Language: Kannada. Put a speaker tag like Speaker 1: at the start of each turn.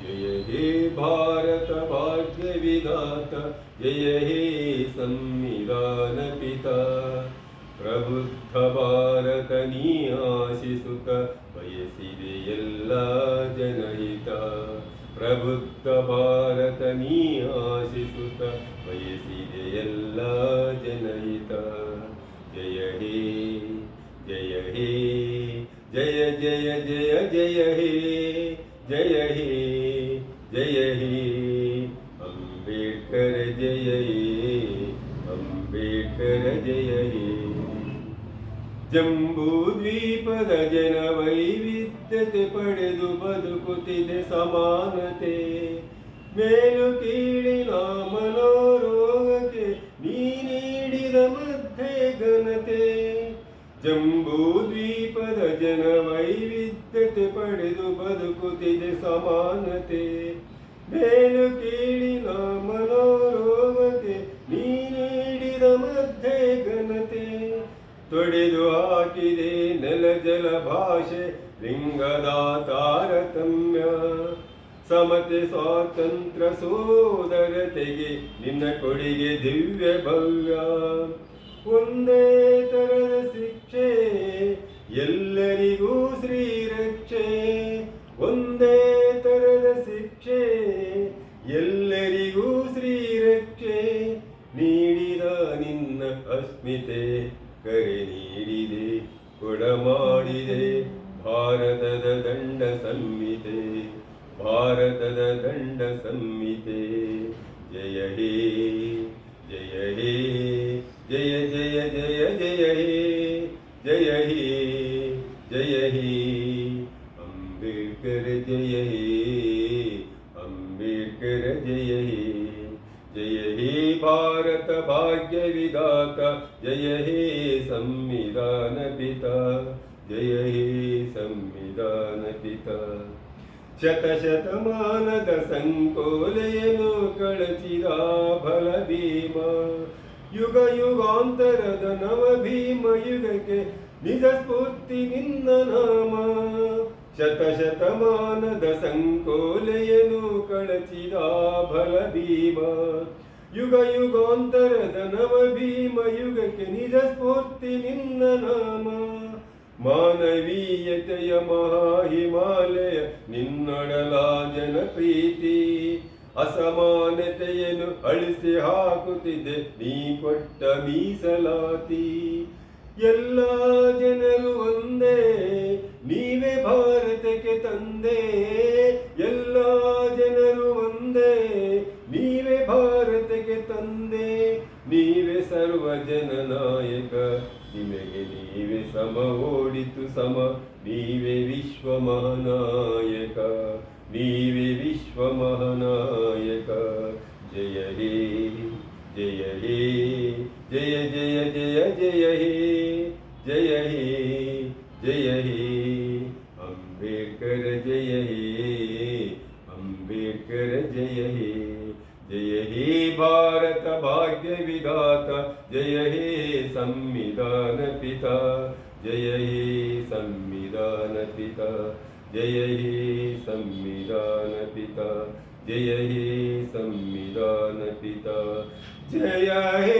Speaker 1: जय हे भारत भाग्य विधात जय हे संविधान पिता ಪ್ರಬುದ್ಧ ಭಾರತ ನೀ ಆಶಿಸುತ್ತ ಬಯಸಿದೆ ಎಲ್ಲ ಜನಹಿತ ಪ್ರಬುದ್ಧ ಭಾರತ ನೀ ಆಶಿಸುತ್ತ ಬಯಸಿದೆ ಎಲ್ಲ ಜನಹಿತ ಜಯ ಹೇ ಜಯ ಹೇ ಜಯ ಜಯ ಜಯ ಜಯ ಹೇ ಜಯ ಹೇ ಜಯ ಹೇ. ಅಂಬೇಡ್ಕರ ಜಯ ಹೇ, ಅಂಬೇಡ್ಕರ ಜಯ ಹೇ. ಜಂಬೂ ದ್ವೀಪದ ಜನ ವೈವಿಧ್ಯತೆ ಪಡೆದು ಬದುಕುತ್ತಿದೆ ಸಮಾನತೆ. ಮೇಲು ಕೀಳಿನ ಮನೋರೋಗಕ್ಕೆ ವೈವಿಧ್ಯತೆ ಪಡೆದು ಬದುಕುತ್ತಿದೆ ಸಮಾನತೆ. ಬೇಲು ಕೀಳಿನ ಮನೋರೋಗಕ್ಕೆ ನೀಡಿದ ಮಧ್ಯೆ ಘನತೆ. ತೊಡೆದು ಹಾಕಿದೆ ನೆಲ ಜಲ ಭಾಷೆ ಲಿಂಗದ ತಾರತಮ್ಯ. ಸಮತೆ ಸ್ವಾತಂತ್ರ್ಯ ಸೋದರತೆಗೆ ನಿನ್ನ ಕೊಡುಗೆ ದಿವ್ಯ ಭವ್ಯ. ಒಂದೇ ತರದ ಶಿಕ್ಷೆ ಎಲ್ಲರಿಗೂ ಶ್ರೀರಕ್ಷೆ ನೀಡಿದ ನಿನ್ನ ಅಸ್ಮಿತೆ, ಕರೆ ನೀಡಿದೆ, ಕೊಡ ಮಾಡಿದೆ. ಭಾರತದ ದಂಡ ಸಂಹಿತೆ, ಭಾರತದ ದಂಡ ಸಂಹಿತೆ. ಜಯ ಹೇ ಜಯ ಹೇ, ಜಯ ಜಯ ಜಯ ಜಯ ಹೇ ಜಯ ಹೇ ಜಯ ಹೇ. ಅಂಬೇಡ್ಕರ್ ಜಯ ಹೇ, ಅಂಬೇಡ್ಕರ್ ಜಯ ಹೇ ಜಯ ಹೇ. ಭಾರತ भाग्य ವಿಧಾತ. जय हे ಸಂವಿಧಾನ पिता जय हे ಸಂವಿಧಾನ पिता ಶತಶತಮಾನದ ಸಂಕೋಲೆಯನ್ನು ಕಳಚಿದ ಫಲ ಭೀಮ. ಯುಗ ಯುಗಾಂತರದ ನವ ಭೀಮ ಯುಗಕ್ಕೆ ನಿಜ ಸ್ಫೂರ್ತಿ ನಿನ್ನ ನಾಮ. ಶತಶತಮಾನದ ಸಂಕೋಲೆಯನ್ನು ಕಳಚಿದ ಫಲ ಭೀಮ. ಯುಗ ಯುಗಾಂತರದ ನವ ಭೀಮ ಯುಗಕ್ಕೆ ನಿಜ ಸ್ಫೂರ್ತಿ ನಿನ್ನ ನಾಮ. ಮಾನವೀಯತೆಯ ಮಹಾ ಹಿಮಾಲಯ ನಿನ್ನೊಡಲ ಜನ ಪ್ರೀತಿ ಅಸಮಾನತೆಯನ್ನು ಅಳಿಸಿ ಹಾಕುತ್ತಿದೆ ನೀ ಕೊಟ್ಟ ಮೀಸಲಾತಿ. ಎಲ್ಲ ಜನರು ಒಂದೇ, ನೀವೇ ಭಾರತಕ್ಕೆ ತಂದೆ. ಸರ್ವ ಜನ ನಾಯಕ ನಿಮಗೆ ನೀವೇ ಸಮ ಓಡಿತು ಸಮ ನೀವೇ ವಿಶ್ವ ಮಹಾನಾಯಕ ನೀವೇ ವಿಶ್ವ ಮಹಾನಾಯಕ ಜಯ ಹೇ ಜಯ ಹೇ ಜಯ ಜಯ ಜಯ ಜಯ ಹೇ ಜಯ ಹೇ ಜಯ ಹೇ ಅಂಬೇಡ್ಕರ ಜಯ ಹೇ ಅಂಬೇಡ್ಕರ ಜಯ ಹೇ ಜಯ ಹೇ ಭಾರತ ಭಾಗ್ಯ ವಿಧಾತ ಜಯ ಹೇ ಸಂವಿಧಾನ ಪಿತಾ ಜಯ ಹೇ ಸಂವಿಧಾನ ಪಿತಾ ಜಯ ಹೇ ಸಂವಿಧಾನ ಪಿತಾ ಜಯ ಹೇ ಸಂವಿಧಾನ ಪಿತಾ ಜಯ ಹೇ